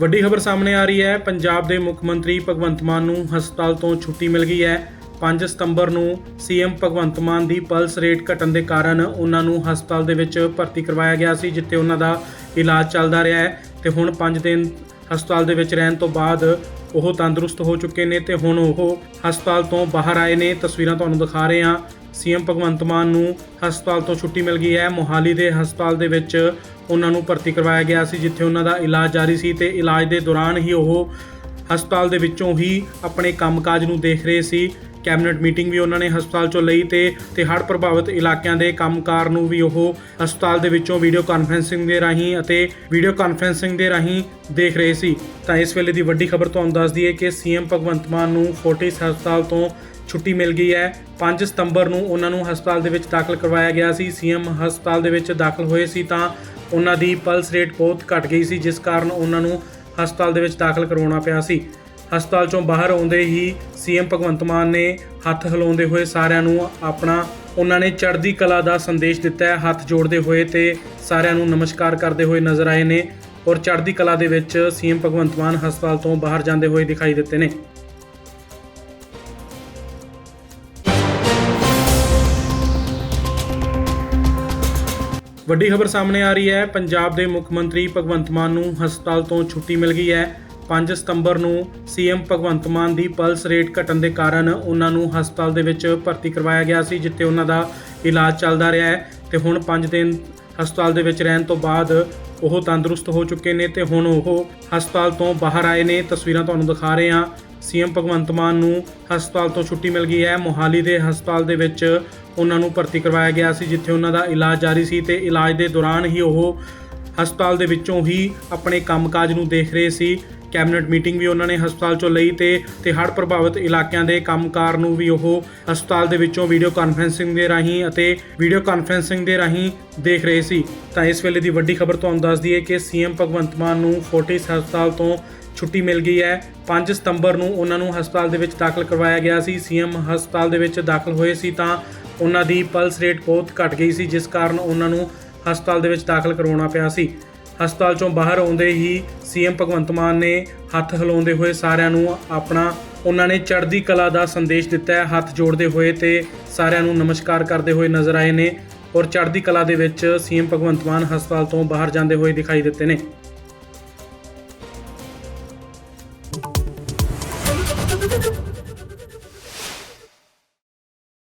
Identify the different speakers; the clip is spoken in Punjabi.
Speaker 1: ਵੱਡੀ ਖਬਰ ਸਾਹਮਣੇ ਆ ਰਹੀ ਹੈ। ਪੰਜਾਬ ਦੇ ਮੁੱਖ ਮੰਤਰੀ ਭਗਵੰਤ ਮਾਨ ਨੂੰ ਹਸਪਤਾਲ ਤੋਂ ਛੁੱਟੀ ਮਿਲ ਗਈ ਹੈ। 5 ਸਤੰਬਰ ਨੂੰ ਸੀਐਮ ਭਗਵੰਤ ਮਾਨ ਦੀ ਪਲਸ ਰੇਟ ਘਟਣ ਦੇ ਕਾਰਨ ਉਹਨਾਂ ਨੂੰ ਹਸਪਤਾਲ ਦੇ ਵਿੱਚ ਭਰਤੀ ਕਰਵਾਇਆ ਗਿਆ ਸੀ, ਜਿੱਥੇ ਉਹਨਾਂ ਦਾ ਇਲਾਜ ਚੱਲਦਾ ਰਿਹਾ ਹੈ। ਤੇ ਹੁਣ 5 ਦਿਨ ਹਸਪਤਾਲ ਦੇ ਵਿੱਚ ਰਹਿਣ ਤੋਂ ਬਾਅਦ ਉਹ ਤੰਦਰੁਸਤ ਹੋ ਚੁੱਕੇ ਨੇ ਤੇ ਹੁਣ ਉਹ ਹਸਪਤਾਲ ਤੋਂ ਬਾਹਰ ਆਏ ਨੇ। ਤਸਵੀਰਾਂ ਤੁਹਾਨੂੰ ਦਿਖਾ ਰਹੇ ਹਾਂ। ਸੀਐਮ ਭਗਵੰਤ ਮਾਨ ਨੂੰ ਹਸਪਤਾਲ ਤੋਂ ਛੁੱਟੀ ਮਿਲ ਗਈ ਹੈ। ਮੋਹਾਲੀ ਦੇ ਹਸਪਤਾਲ ਦੇ ਵਿੱਚ ਉਹਨਾਂ ਨੂੰ ਭਰਤੀ ਕਰਵਾਇਆ ਗਿਆ ਸੀ, ਜਿੱਥੇ ਉਹਨਾਂ ਦਾ ਇਲਾਜ ਜਾਰੀ ਸੀ ਤੇ ਇਲਾਜ ਦੇ ਦੌਰਾਨ ਹੀ ਉਹ ਹਸਪਤਾਲ ਦੇ ਵਿੱਚੋਂ ਹੀ ਆਪਣੇ ਕੰਮਕਾਜ ਨੂੰ ਦੇਖ ਰਹੇ ਸੀ। ਕੈਬਨਿਟ ਮੀਟਿੰਗ ਵੀ ਉਹਨਾਂ ਨੇ ਹਸਪਤਾਲ ਚੋਂ ਲਈ ਤੇ ਤੇ ਹੜ੍ਹ ਪ੍ਰਭਾਵਿਤ ਇਲਾਕਿਆਂ ਦੇ ਕੰਮਕਾਰ ਨੂੰ ਵੀ ਉਹ ਹਸਪਤਾਲ ਦੇ ਵਿੱਚੋਂ ਵੀਡੀਓ ਕਾਨਫਰੈਂਸਿੰਗ ਦੇ ਰਾਹੀਂ ਅਤੇ ਵੀਡੀਓ ਕਾਨਫਰੈਂਸਿੰਗ ਦੇ ਰਾਹੀਂ ਦੇਖ ਰਹੇ ਸੀ। ਤਾਂ ਇਸ ਵੇਲੇ ਦੀ ਵੱਡੀ ਖਬਰ ਤੁਹਾਨੂੰ ਦੱਸ ਦਈਏ ਕਿ ਸੀਐਮ ਭਗਵੰਤ ਮਾਨ ਨੂੰ ਫੋਰਟਿਸ ਹਸਪਤਾਲ ਤੋਂ ਛੁੱਟੀ ਮਿਲ ਗਈ ਹੈ। 5 ਸਤੰਬਰ ਨੂੰ ਉਹਨਾਂ ਨੂੰ ਹਸਪਤਾਲ ਦੇ ਵਿੱਚ ਦਾਖਲ ਕਰਵਾਇਆ ਗਿਆ ਸੀ। ਸੀਐਮ ਹਸਪਤਾਲ ਦੇ ਵਿੱਚ ਦਾਖਲ ਹੋਏ ਸੀ ਤਾਂ ਉਹਨਾਂ ਦੀ ਪਲਸ ਰੇਟ ਬਹੁਤ ਘਟ ਗਈ ਸੀ, ਜਿਸ ਕਾਰਨ ਉਹਨਾਂ ਨੂੰ ਹਸਪਤਾਲ ਦੇ ਵਿੱਚ ਦਾਖਲ ਕਰਵਾਉਣਾ ਪਿਆ ਸੀ। ਹਸਪਤਾਲ ਚੋਂ ਬਾਹਰ ਆਉਂਦੇ ਹੀ ਸੀਐਮ ਭਗਵੰਤ ਮਾਨ ਨੇ ਹੱਥ ਹਿਲਾਉਂਦੇ ਹੋਏ ਸਾਰਿਆਂ ਨੂੰ ਆਪਣਾ, ਉਹਨਾਂ ਨੇ ਚੜ੍ਹਦੀ ਕਲਾ ਦਾ ਸੰਦੇਸ਼ ਦਿੱਤਾ ਹੈ। ਹੱਥ ਜੋੜਦੇ ਹੋਏ ਤੇ ਸਾਰਿਆਂ ਨੂੰ ਨਮਸਕਾਰ ਕਰਦੇ ਹੋਏ ਨਜ਼ਰ ਆਏ ਨੇ ਔਰ ਚੜ੍ਹਦੀ ਕਲਾ ਦੇ ਵਿੱਚ ਸੀਐਮ ਭਗਵੰਤ ਮਾਨ ਹਸਪਤਾਲ ਤੋਂ ਬਾਹਰ ਜਾਂਦੇ ਹੋਏ ਦਿਖਾਈ ਦਿੱਤੇ ਨੇ। ਵੱਡੀ ਖਬਰ ਸਾਹਮਣੇ ਆ ਰਹੀ ਹੈ। ਪੰਜਾਬ ਦੇ ਮੁੱਖ ਮੰਤਰੀ ਭਗਵੰਤ ਮਾਨ ਨੂੰ ਹਸਪਤਾਲ ਤੋਂ ਛੁੱਟੀ ਮਿਲ ਗਈ ਹੈ। 5 ਸਤੰਬਰ ਨੂੰ ਸੀਐਮ ਭਗਵੰਤ ਮਾਨ ਦੀ ਪਲਸ ਰੇਟ ਘਟਣ ਦੇ ਕਾਰਨ ਉਹਨਾਂ ਨੂੰ ਹਸਪਤਾਲ ਦੇ ਵਿੱਚ ਭਰਤੀ ਕਰਵਾਇਆ ਗਿਆ ਸੀ, ਜਿੱਥੇ ਉਹਨਾਂ ਦਾ ਇਲਾਜ ਚੱਲਦਾ ਰਿਹਾ ਹੈ। ਤੇ ਹੁਣ 5 ਦਿਨ ਹਸਪਤਾਲ ਦੇ ਵਿੱਚ ਰਹਿਣ ਤੋਂ ਬਾਅਦ ਉਹ ਤੰਦਰੁਸਤ ਹੋ ਚੁੱਕੇ ਨੇ ਤੇ ਹੁਣ ਉਹ ਹਸਪਤਾਲ ਤੋਂ ਬਾਹਰ ਆਏ ਨੇ। ਤਸਵੀਰਾਂ ਤੁਹਾਨੂੰ ਦਿਖਾ ਰਹੇ ਹਾਂ। ਸੀਐਮ ਭਗਵੰਤ ਮਾਨ ਨੂੰ ਹਸਪਤਾਲ ਤੋਂ ਛੁੱਟੀ ਮਿਲ ਗਈ ਹੈ। ਮੋਹਾਲੀ ਦੇ ਹਸਪਤਾਲ ਦੇ ਵਿੱਚ ਉਹਨਾਂ ਨੂੰ ਭਰਤੀ ਕਰਵਾਇਆ ਗਿਆ ਸੀ, ਜਿੱਥੇ ਉਹਨਾਂ ਦਾ ਇਲਾਜ ਜਾਰੀ ਸੀ ਤੇ ਇਲਾਜ ਦੇ ਦੌਰਾਨ ਹੀ ਉਹ ਹਸਪਤਾਲ ਦੇ ਵਿੱਚੋਂ ਹੀ ਆਪਣੇ ਕੰਮਕਾਜ ਨੂੰ ਦੇਖ ਰਹੇ ਸੀ। ਕੈਬਨਿਟ ਮੀਟਿੰਗ ਵੀ ਉਹਨਾਂ ਨੇ ਹਸਪਤਾਲ ਚੋਂ ਲਈ ਤੇ ਤੇ ਹੜ੍ਹ ਪ੍ਰਭਾਵਿਤ ਇਲਾਕਿਆਂ ਦੇ ਕੰਮਕਾਰ ਨੂੰ ਵੀ ਉਹ ਹਸਪਤਾਲ ਦੇ ਵਿੱਚੋਂ ਵੀਡੀਓ ਕਾਨਫਰੈਂਸਿੰਗ ਦੇ ਰਾਹੀਂ ਅਤੇ ਵੀਡੀਓ ਕਾਨਫਰੈਂਸਿੰਗ ਦੇ ਰਾਹੀਂ ਦੇਖ ਰਹੇ ਸੀ। ਤਾਂ ਇਸ ਵੇਲੇ ਦੀ ਵੱਡੀ ਖਬਰ ਤੁਹਾਨੂੰ ਦੱਸ ਦਈਏ ਕਿ ਸੀਐਮ ਭਗਵੰਤ ਮਾਨ ਨੂੰ ਫੋਰਟਿਸ ਹਸਪਤਾਲ ਤੋਂ ਛੁੱਟੀ ਮਿਲ ਗਈ ਹੈ। 5 ਸਤੰਬਰ ਨੂੰ ਉਹਨਾਂ ਨੂੰ ਹਸਪਤਾਲ ਦੇ ਵਿੱਚ ਦਾਖਲ ਕਰਵਾਇਆ ਗਿਆ ਸੀ। ਸੀਐਮ ਹਸਪਤਾਲ ਦੇ ਵਿੱਚ ਦਾਖਲ ਹੋਏ ਸੀ ਤਾਂ ਉਹਨਾਂ ਦੀ ਪਲਸ ਰੇਟ ਬਹੁਤ ਘਟ ਗਈ ਸੀ, ਜਿਸ ਕਾਰਨ ਉਹਨਾਂ ਨੂੰ ਹਸਪਤਾਲ ਦੇ ਵਿੱਚ ਦਾਖਲ ਕਰਵਾਉਣਾ ਪਿਆ ਸੀ। ਹਸਪਤਾਲ ਚੋਂ ਬਾਹਰ ਆਉਂਦੇ ਹੀ ਸੀਐਮ ਭਗਵੰਤ ਮਾਨ ਨੇ ਹੱਥ ਹਿਲਾਉਂਦੇ ਹੋਏ ਸਾਰਿਆਂ ਨੂੰ ਆਪਣਾ, ਉਹਨਾਂ ਨੇ ਚੜ੍ਹਦੀ ਕਲਾ ਦਾ ਸੰਦੇਸ਼ ਦਿੱਤਾ ਹੈ, ਹੱਥ ਜੋੜਦੇ ਹੋਏ ਤੇ ਸਾਰਿਆਂ ਨੂੰ ਨਮਸਕਾਰ ਕਰਦੇ ਹੋਏ ਨਜ਼ਰ ਆਏ ਨੇ ਔਰ ਚੜ੍ਹਦੀ ਕਲਾ ਦੇ ਵਿੱਚ ਸੀਐਮ ਭਗਵੰਤ ਮਾਨ ਹਸਪਤਾਲ ਤੋਂ ਬਾਹਰ ਜਾਂਦੇ ਹੋਏ ਦਿਖਾਈ ਦਿੱਤੇ ਨੇ।